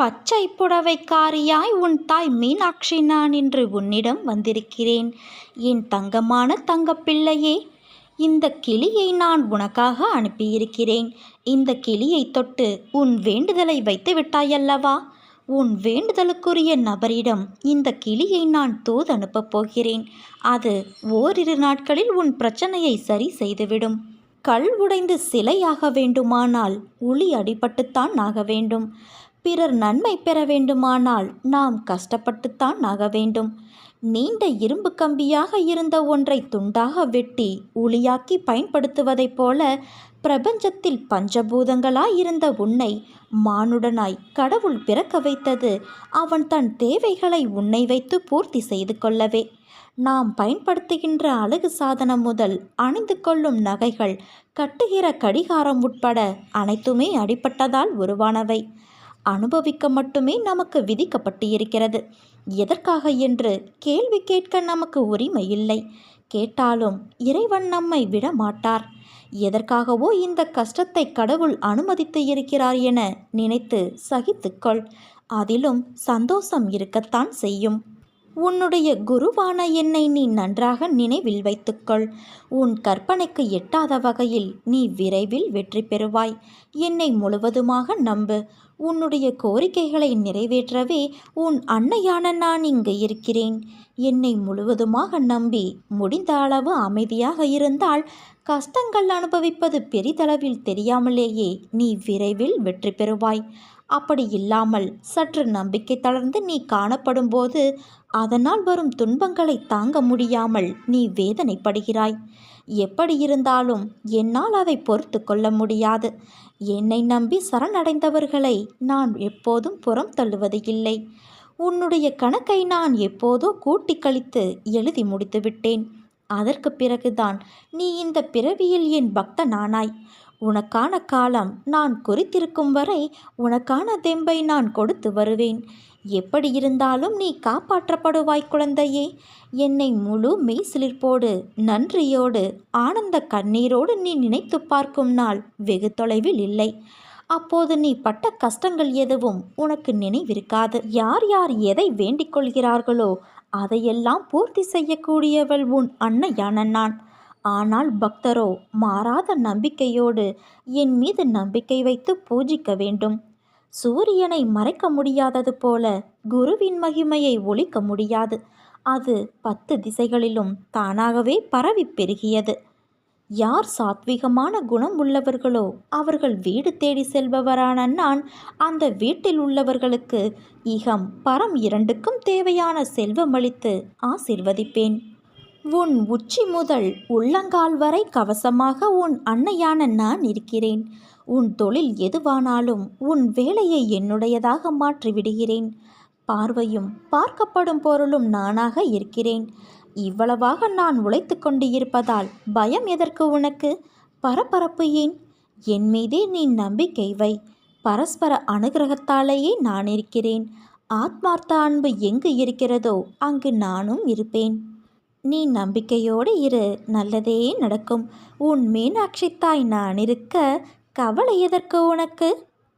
பச்சை புடவைக்காரியாய் உன் தாய் மீனாட்சி நான் இன்று உன்னிடம் வந்திருக்கிறேன். என் தங்கமான தங்கப்பிள்ளையே இந்த கிளியை நான் உனக்காக அனுப்பியிருக்கிறேன். இந்த கிளியை தொட்டு உன் வேண்டுதலை வைத்து விட்டாயல்லவா? உன் வேண்டுதலுக்குரிய நபரிடம் இந்த கிளியை நான் தூது அனுப்பப் போகிறேன். அது ஓரிரு நாட்களில் உன் பிரச்சனையை சரி செய்துவிடும். கல் உடைந்து சிலையாக வேண்டுமானால் உளி அடிபட்டுத்தான் ஆக வேண்டும். பிறர் நன்மை பெற வேண்டுமானால் நாம் கஷ்டப்பட்டுத்தான் ஆக வேண்டும். நீண்ட இரும்பு கம்பியாக இருந்த ஒன்றை துண்டாக வெட்டி உளியாக்கி பயன்படுத்துவதைப் போல பிரபஞ்சத்தில் பஞ்சபூதங்களாய் இருந்த உன்னை மானுடனாய் கடவுள் பிறக்க வைத்தது அவன் தன் தேவைகளை உன்னை வைத்து பூர்த்தி செய்து கொள்ளவே. நாம் பயன்படுத்துகின்ற அழகு சாதனம் முதல் அணிந்து கொள்ளும் நகைகள் கட்டுகிற கடிகாரம் உட்பட அனைத்துமே அடிப்பட்டதால் உருவானவை. அனுபவிக்க மட்டுமே நமக்கு விதிக்கப்பட்டு இருக்கிறது. எதற்காக என்று கேள்வி கேட்க நமக்கு உரிமை இல்லை. கேட்டாலும் இறைவன் நம்மை விட மாட்டார். எதற்காகவோ இந்த கஷ்டத்தை கடவுள் அனுமதித்து இருக்கிறார் என நினைத்து சகித்துக்கொள். அதிலும் சந்தோஷம் இருக்கத்தான் செய்யும். உன்னுடைய குருவான என்னை நீ நன்றாக நினைவில் வைத்துக்கொள். உன் கற்பனைக்கு எட்டாத வகையில் நீ விரைவில் வெற்றி பெறுவாய். என்னை முழுவதுமாக நம்பு. உன்னுடைய கோரிக்கைகளை நிறைவேற்றவே உன் அன்னையான நான் இங்கு இருக்கிறேன். என்னை முழுவதுமாக நம்பி முடிந்த அளவு அமைதியாக இருந்தால் கஷ்டங்கள் அனுபவிப்பது பெரிதளவில் தெரியாமலேயே நீ விரைவில் வெற்றி பெறுவாய். அப்படி இல்லாமல் சற்று நம்பிக்கை தளர்ந்து நீ காணப்படும் போது அதனால் வரும் துன்பங்களை தாங்க முடியாமல் நீ வேதனைப்படுகிறாய். எப்படி இருந்தாலும் என்னால் அதை பொறுத்து கொள்ள முடியாது. என்னை நம்பி சரணடைந்தவர்களை நான் எப்போதும் புறம் தள்ளுவது இல்லை. உன்னுடைய கணக்கை நான் எப்போதோ கூட்டி கழித்து எழுதி முடித்து விட்டேன் அதற்கு பிறகுதான் நீ இந்த பிறவியில் என் பக்தனானாய். உனக்கான காலம் நான் குறித்திருக்கும் வரை உனக்கான தெம்பை நான் கொடுத்து வருவேன். எப்படி இருந்தாலும் நீ காப்பாற்றப்படுவாய் குழந்தையே. என்னை முழு மெய்சிலிர்ப்போடு நன்றியோடு ஆனந்த கண்ணீரோடு நீ நினைத்து பார்க்கும் நாள் வெகு தொலைவில் இல்லை. அப்போது நீ பட்ட கஷ்டங்கள் எதுவும் உனக்கு நினைவிருக்காது. யார் யார் எதை வேண்டிக் கொள்கிறார்களோ அதையெல்லாம் பூர்த்தி செய்யக்கூடியவள் உன் அன்னையான நான். ஆனால் பக்தரோ மாறாத நம்பிக்கையோடு என் மீது நம்பிக்கை வைத்து பூஜிக்க வேண்டும். சூரியனை மறைக்க முடியாதது போல குருவின் மகிமையை ஒழிக்க முடியாது. அது பத்து திசைகளிலும் தானாகவே பரவி பெருகியது. யார் சாத்விகமான குணம் உள்ளவர்களோ அவர்கள் வீடு தேடி செல்பவரான நான் அந்த வீட்டில் உள்ளவர்களுக்கு இகம் பரம் இரண்டுக்கும் தேவையான செல்வமளித்து ஆசிர்வதிப்பேன். உன் உச்சி முதல் உள்ளங்கால் வரை கவசமாக உன் அன்னையான நான் இருக்கிறேன். உன் தொழில் எதுவானாலும் உன் வேலையை என்னுடையதாக மாற்றிவிடுகிறேன். பார்வையும் பார்க்கப்படும் பொருளும் நானாக இருக்கிறேன். இவ்வளவாக நான் உழைத்து கொண்டு இருப்பதால் பயம் எதற்கு உனக்கு? பரபரப்பு ஏன்? என் மீதே நீ நம்பிக்கை வை. பரஸ்பர அனுகிரகத்தாலேயே நான் இருக்கிறேன். ஆத்மார்த்த அன்பு எங்கு இருக்கிறதோ அங்கு நானும் இருப்பேன். நீ நம்பிக்கையோடு இரு நல்லதே நடக்கும். உன் மீனாட்சி தாய் நான் இருக்க கவலை எதற்கு உனக்கு?